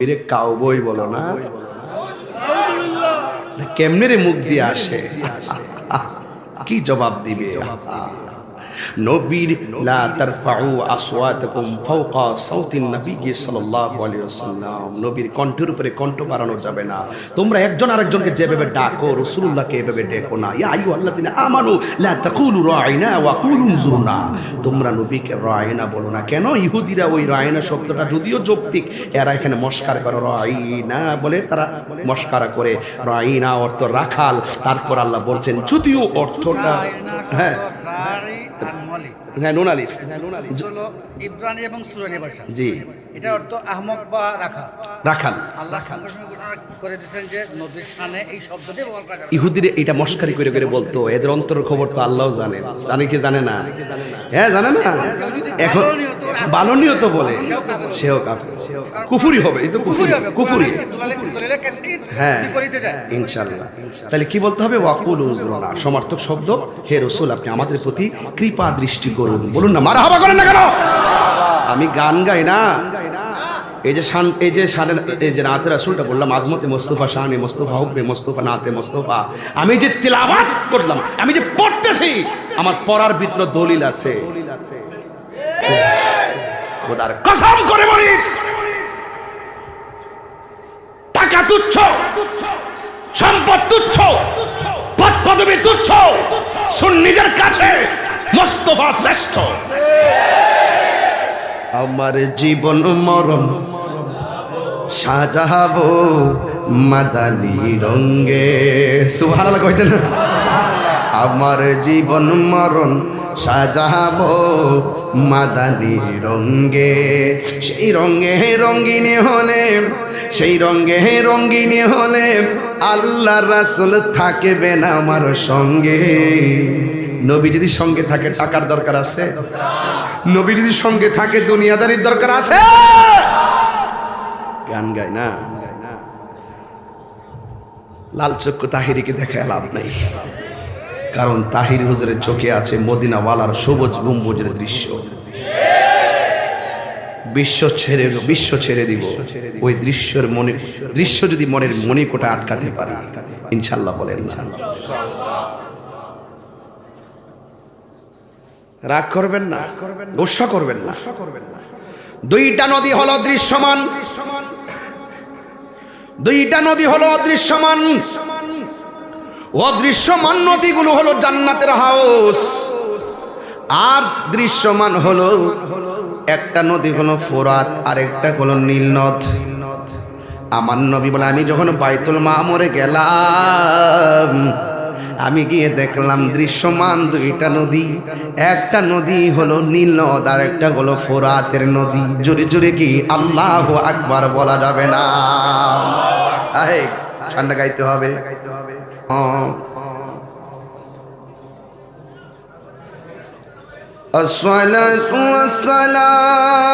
এরে কাউবই বলো না কেমনে রে মুখ দিয়ে আসে? কি জবাব দিবে। নবীর, লা তারফাউ আসওয়াতাকুম ফাওকা সাউতিন নবী সাল্লাল্লাহু আলাইহি ওয়াসাল্লাম। নবীর কণ্ঠের উপরে কণ্ঠ বাড়ানো যাবে না। তোমরা একজন আরেকজনকে যেভাবে ডাকো, রাসূলুল্লাহকে এভাবে ডেকো না। ইয়া আইয়ুহাল্লাযিনা আমানু, লা তাকুলু রাইনা ওয়া কুলু জুরনা তোমরা নবীকে রায়না বলো না। কেন? ইহুদিরা ওই রায়না শব্দটা যদিও যৌক্তিক, এরা এখানে মস্কার করে রাইনা বলে তারা মস্কারা করে। রাইনা অর্থ রাখাল। তারপর আল্লাহ বলছেন, যদিও অর্থটা হ্যাঁ হ্যাঁ নুন আলিফ। হলো ইব্রানি এবং সুরানি ভাষা। জি। এটা অর্থ আহমক বা রাখা রাখাল। আল্লাহ সঙ্গে সঙ্গে ঘোষণা করে দিয়েছেন যে নবীর এই শব্দটি ব্যবহার করা ইহুদির এটা মস্কারি করে করে ballto এদের খবর তো আল্লাহও জানে। জানে কি জানে না? হ্যাঁ জানে না? এখন ভালো নিয়ত বলে। সেও কাফের। কুফুরি। হবে এই তো কুফুরি কুফুরি হ্যাঁ ইনশাল্লাহ তাহলে কি বলতে হবে? ওয়াকুল সমার্থক শব্দ। হে রসুল আপনি আমাদের প্রতি কৃপা দৃষ্টি করুন বলুন। না মারা হাবা করেন না কেন? আমি গান গাই না। এই যে শান এই যে শানের এই যে নাতে রাসুলটা বললাম আজমতে মোস্তফা শানে মোস্তফা হুকমে মোস্তফা নাতে মোস্তফা। আমি যে তিলাবাত করলাম আমি যে পড়তেছি আমার পড়ার ভিতর দলিল আছে। খোদার কসম করে বলি। টাকা তুচ্ছ সম্পদ তুচ্ছ পদ পদবি তুচ্ছ সুন্নিদের কাছে মোস্তফা শ্রেষ্ঠ। আমার জীবন মরণ সাজাবো মাদানি রঙ্গে সুহাল কইতেন। না? আমার জীবন মরণ সাজাবো মাদানি রঙ্গে সেই রঙ্গে রঙ্গিনী হলে, সেই রঙ্গে রঙ্গিনী হলে আল্লাহ রাসুল থাকবে না আমার সঙ্গে। নবী যদি সঙ্গে থাকে, টাকার দরকার আছে? নবী যদি সঙ্গে থাকে, দুনিয়াদারির দরকার আছে? গান গায় না? লাল চক্ষু তাহিরিকে দেখে লাভ নাই। কারণ তাহির হুজুরের চোখে আছে মদিনাওয়ালার সবুজ গম্বুজের দৃশ্য। বিশ্ব ছেড়ে বিশ্ব ছেড়ে দিব। ওই দৃশ্যের মনে, দৃশ্য যদি মনের মণিকোটা আটকাতে পারে, ইনশাল্লাহ বলেন না। রাগ করবেন না, গোসা করবেন না। দুইটা নদী হলো দৃশ্যমান। দুইটা নদী হলো অদৃশ্যমান। অদৃশ্যমান নদীগুলো হলো জান্নাতের হাউস। আর দৃশ্যমান হলো, একটা নদী হলো ফোরাত আর একটা হলো নীল নদ। আমার নবী বলে, আমি যখন বাইতুল মামরে গেলাম আমি গিয়ে দেখলাম দৃশ্যমান দুইটা নদী একটা নদী হলো নীল নদ আর একটা হলো ফোরাতের নদী জোরে জোরে কি আল্লাহ আকবার বলা যাবে না আহে ঠান্ডা গাইতে হবে হ্যাঁ। الصلاة والسلام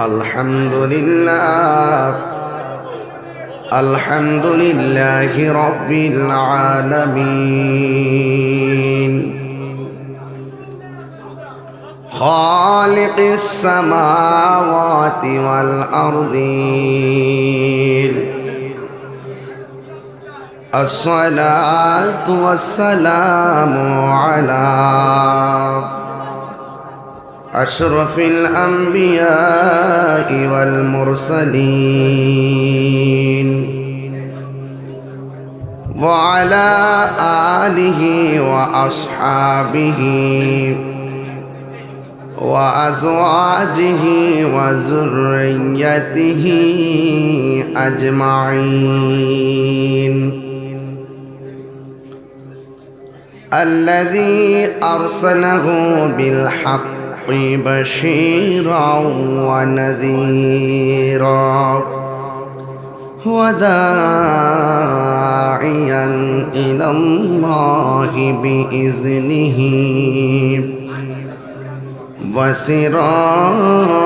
الحمد لله الحمد لله رب العالمين. خالق السماوات والأرضين. الصلاة والسلام على أشرف الأنبياء والمرسلين وعلى آله وأصحابه وأزواجه وذريته أجمعين. الذي أرسله بالحق بشيرا ونذيرا وداعيا إلى الله بإذنه وسراجا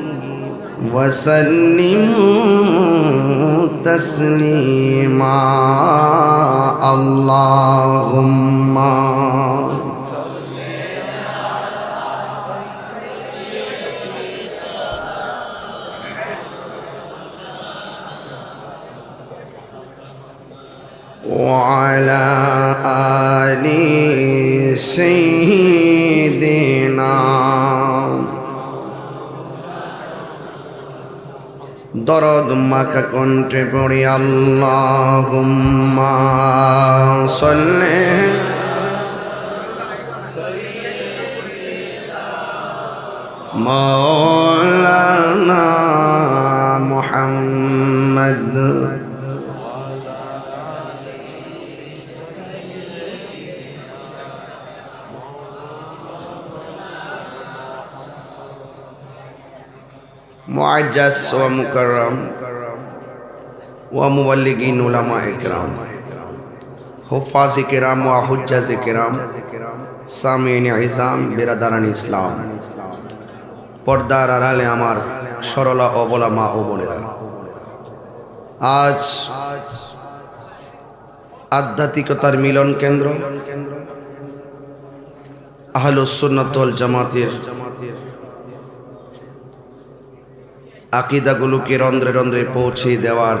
وسلموا تسليما. اللهم وعلى آل سيدنا দরদ মাখা কণ্ঠে পড়ি আল্লাহ মৌলানা সাল্লি মুআজ্জাজ ওয়া মুকাররাম ওয়া মুবাল্লিগিন উলামা ইকরাম। হুফাজ ইকরাম ওয়া হুজ্জাজ ইকরাম সামিন ইজাম বিরাদারান ইসলাম। পর্দার আড়ালে আমার সরলা অবলা মা ও বোনেরা। আজ আধ্যাত্মিকতার মিলন কেন্দ্র আহলুসুন্নতল জামাতের আকিদাগুলোকে রন্ধ্রে রন্ধ্রে পৌঁছে দেওয়ার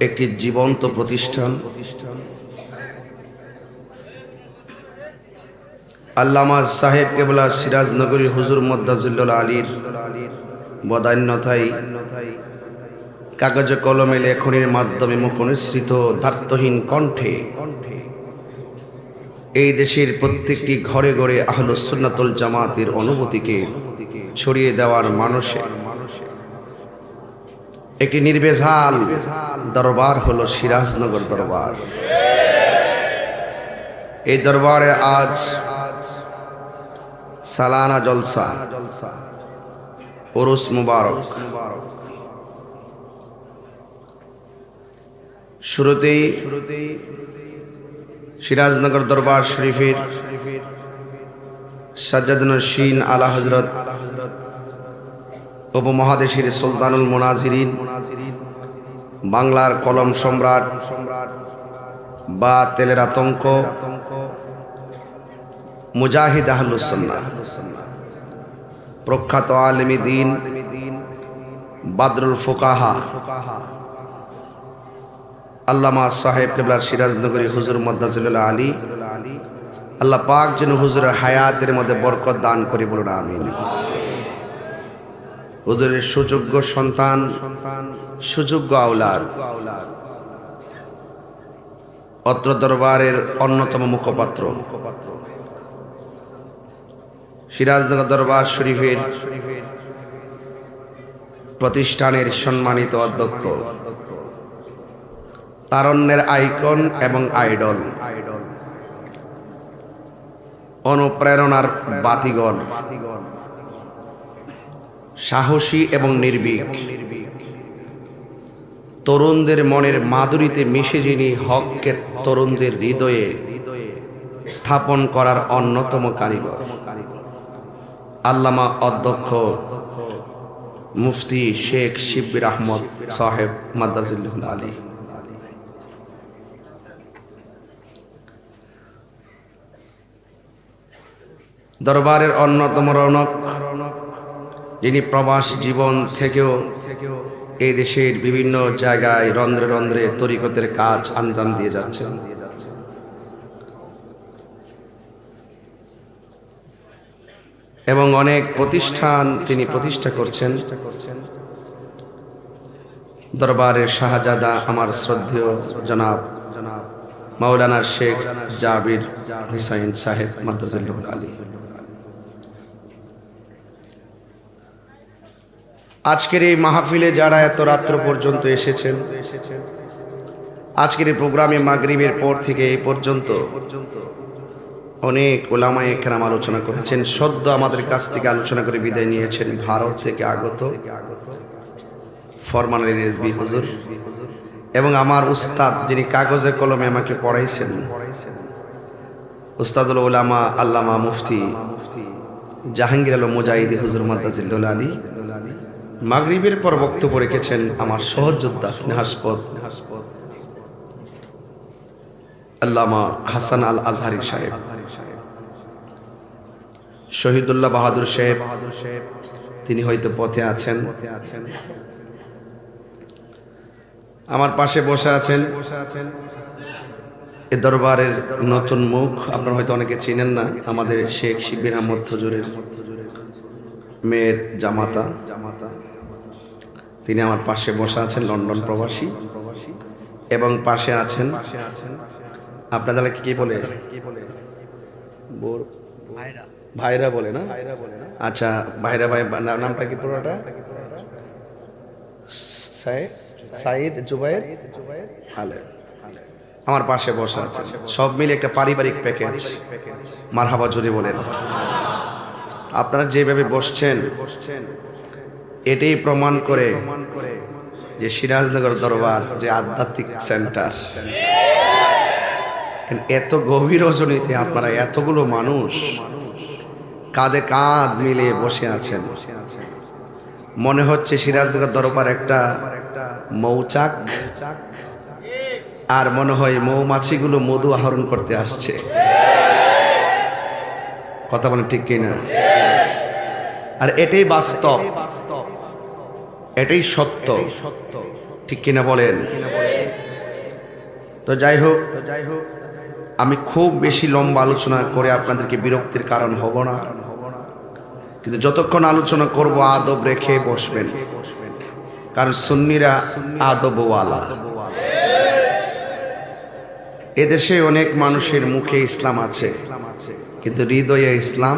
একটি জীবন্ত প্রতিষ্ঠান। আল্লামা সাহেব কেবলা সিরাজনগরী হুজুর মদ্দাজুল্লাহ আলীর বদান্যতাই কাগজে কলমে লেখনের মাধ্যমে মুখনিসৃত দার্থহীন কণ্ঠে এই দেশের প্রত্যেকটি ঘরে ঘরে আহলুসুন্নাতুল জামাতের অনুভূতিকে ছড়িয়ে দেওয়ার মানুষে একটি নির্বেজাল দরবার হলো সিরাজনগর দরবার। এই দরবারে আজ সালানা জলসা, ওরস মুবারক। শুরুতেই সিরাজনগর দরবার শরীফের সাজ্জাদুল শিন আলা হজরত উপমহাদেশের সুলতানুল মোনাজিরিন, বাংলার কলম সম্রাট বা তেলের আতঙ্ক, মুজাহিদ আহলুসন্না প্রখ্যাত আলমী দিন বাদরুল ফোকাহা, আল্লামা সাহেব কেবলার সিরাজনগরী হুজুর মদ্দাজুল্লাহ আলী, আল্লাহ পাক যেন হুজুরের হায়াতের মধ্যে বরকত দান করি বলুন, আমিন। হুজুরের সুযোগ্য সন্তান, সুযোগ্য আওলাদ। অত্র দরবারের অন্যতম মুখপাত্র। সিরাজনগর দরবার শরীফের প্রতিষ্ঠানের সম্মানিত অধ্যক্ষ। তারণ্যের আইকন এবং আইডল। অনুপ্রেরণার বাতিগণ। সাহসী এবং নির্ভীক। তরুণদের মনের মাধুরীতে মিশে যিনি হককে তরুণদের হৃদয়ে স্থাপন করার অন্যতম কারিগর। আল্লামা অধ্যক্ষ মুফতি শেখ শিব্বির আহমদ সাহেব মাদ্দাজিল্লুল আলী। দরবারের অন্যতম রৌনক যিনি প্রবাস জীবন থেকেও এই দেশের বিভিন্ন জায়গায় রন্ধ্রে রন্ধ্রে তরিকতের কাজ আঞ্জাম দিয়ে যাচ্ছেন। এবং অনেক প্রতিষ্ঠান তিনি প্রতিষ্ঠা করছেন। দরবারের শাহজাদা আমার শ্রদ্ধেয় জনাব মাওলানা শেখ জাবির হুসাইন সাহেব মাদ্রাজুল আলী। আজকের এই মাহফিলে যারা এত রাত্র পর্যন্ত এসেছেন, আজকের এই প্রোগ্রামে মাগরিবের পর থেকে এই পর্যন্ত অনেক ওলামায় একরাম আলোচনা করেছেন, সদ্য আমাদের কাছ থেকে আলোচনা করে বিদায় নিয়েছেন ভারত থেকে আগত ফরমান রেজবি হুজুর এবং আমার উস্তাদ যিনি কাগজে কলমে আমাকে পড়াইছেন, উস্তাদুল ওলামা আল্লামা মুফতি জাহাঙ্গীর আলম মুজাহিদ হুজুর মাদ্দাজিল্লুল আলী মাগরিবের পর বক্তব্য রেখেছেন আমার সহযোদ্ধা, স্নেহাস্পদ। আল্লামা হাসান আল আজহারি সাহেব। শহীদুল্লাহ বাহাদুর সাহেব, তিনি হয়তো পথে আছেন। আমার পাশে বসে আছেন এ দরবারের নতুন মুখ। আপনারা হয়তো অনেকে চিনেন না, আমাদের শেখ শিবির আহমদ হজুরের মেয়ের জামাতা জামাতা। তিনি আমার পাশে বসে আছেন লন্ডন প্রবাসী। এবং পাশে আছেন আপনাদের কি বলে? বোর ভাইরা। বলে না? আচ্ছা ভাইরা ভাই নামটা কি পুরোটা? সাই- সাইদ জুবাইর আলে আমার পাশে বসে আছে সব মিলে একটা পারিবারিক প্যাকেজ মারহাবা জুড়ে বলেন। আপনারা যেভাবে বসছেন এটাই প্রমাণ করে যে সিরাজনগর দরবার যে আধ্যাত্মিক সেন্টার। এত গভীর রজনীতে আপনারা এতগুলো মানুষ কাঁধে কাঁধ মিলিয়ে বসে আছেন। মনে হচ্ছে সিরাজনগর দরবার একটা মৌচাক আর মনে হয় মৌমাছিগুলো মধু আহরণ করতে আসছে। কথা বলেন ঠিক কিনা? আর এটাই বাস্তব। এটাই সত্য। সত্য। ঠিক কিনা বলেন? তো যাই হোক যাই হোক আমি খুব বেশি লম্বা আলোচনা করে আপনাদেরকে বিরক্তির কারণ হব না। কিন্তু যতক্ষণ আলোচনা করব আদব রেখে বসবেন। কারণ সুন্নিরা আদবওয়ালা। এদেশে অনেক মানুষের মুখে ইসলাম আছে কিন্তু হৃদয়ে ইসলাম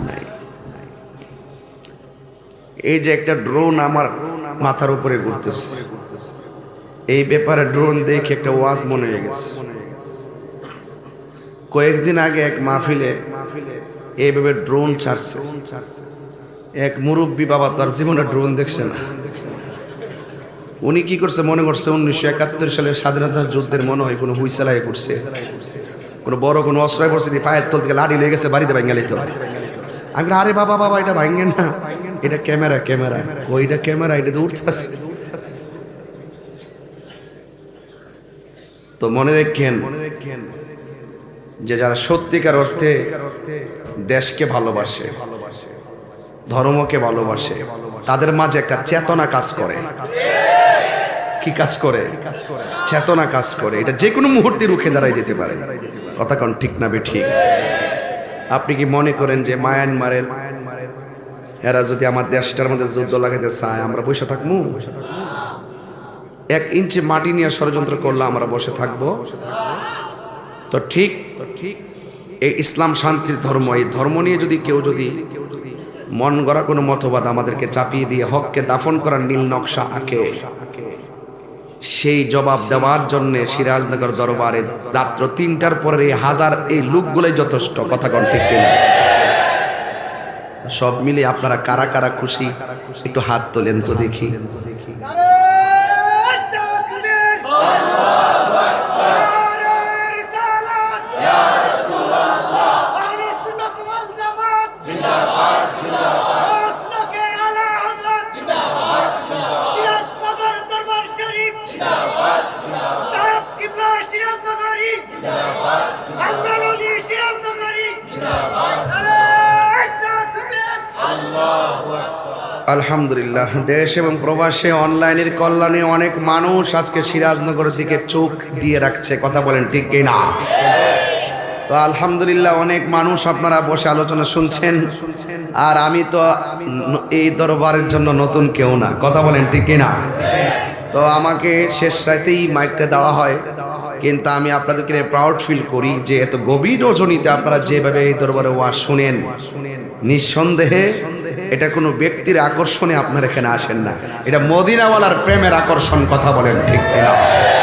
নাই এই যে একটা ড্রোন আমার মাথার উপরে ঘুরতেছে। এই ব্যাপারে ড্রোন দেখে একটা ওয়াজ মনে হয়ে গেছে। কয়েকদিন আগে এক মাহফিলে এইভাবে ড্রোন ছাড়ছে। এক মুরব্বী বাবা তার জীবনে ড্রোন দেখছে না। উনি কি করছে মনে করছে, উনিশশো একাত্তর সালের স্বাধীনতার যুদ্ধের মনে হয় কোনো হুইসালাই করছে কোনো বড় কোনো অস্ত্রায় পড়ছে, পায়ের তল থেকে লাড়ি লেগেছে বাড়িতে ভাঙ্গালি তো আমি আরে বাবা বাবা, এটা ভাঙ্গে না। এটা ক্যামেরা ক্যামেরা। ওইটা ক্যামেরা, এটা তো উঠতেছে তো মনে রাখেন যে যারা সত্যিকার অর্থে দেশকে ভালোবাসে, ধর্মকে ভালোবাসে, তাদের মাঝে একটা চেতনা কাজ করে। কি কাজ করে? চেতনা কাজ করে। এটা যে কোনো মুহূর্তে রুখে দাঁড়ায় যেতে পারে। কথা কোন ঠিক না বে ঠিক? আপনি কি মনে করেন যে মায়ানমারের এরা যদি আমার দেশটার মধ্যে যুদ্ধ লাগাতে চায়, আমরা বসে থাকব এক ইঞ্চি মাটি নিয়ে ষড়যন্ত্র করলে আমরা বসে থাকব। তো ঠিক ঠিক, এই ইসলাম শান্তির ধর্ম, এই ধর্ম নিয়ে যদি কেউ যদি মন গড়া কোনো মতবাদ আমাদেরকে চাপিয়ে দিয়ে হককে দাফন করার নীল নকশা আঁকে, সেই জবাব দেওয়ার জন্য সিরাজনগর দরবারে রাত্র তিনটার পরে হাজার এই লোকগুলোই যথেষ্ট। কথা কন ঠিক কিনা? সব মিলে আপনারা কারা কারা খুশি? একটু হাত তোলেন তো দেখি। আলহামদুলিল্লাহ, দেশ এবং প্রবাসে অনলাইনের কল্যাণে অনেক মানুষ আজকে সিরাজনগরের দিকে চোখ দিয়ে রাখছে, কথা বলেন ঠিক কি না তো আলহামদুলিল্লাহ, অনেক মানুষ আপনারা বসে আলোচনা শুনছেন, আর আমি তো এই দরবারের জন্য নতুন কেউ না, কথা বলেন ঠিক কি না তো আমাকে শেষ রাতেই মাইকটা দেওয়া হয়, কিন্তু আমি আপনাদেরকে প্রাউড ফিল করি যে এত গভীর রজনীতে আপনারা যেভাবে এই দরবারে ওয়াজ শুনেন, নিঃসন্দেহে এটা কোনো ব্যক্তির আকর্ষণে আপনার এখানে আসেন না। এটা মদিনাওয়ালার প্রেমের আকর্ষণ কথা বলেন ঠিক কিনা?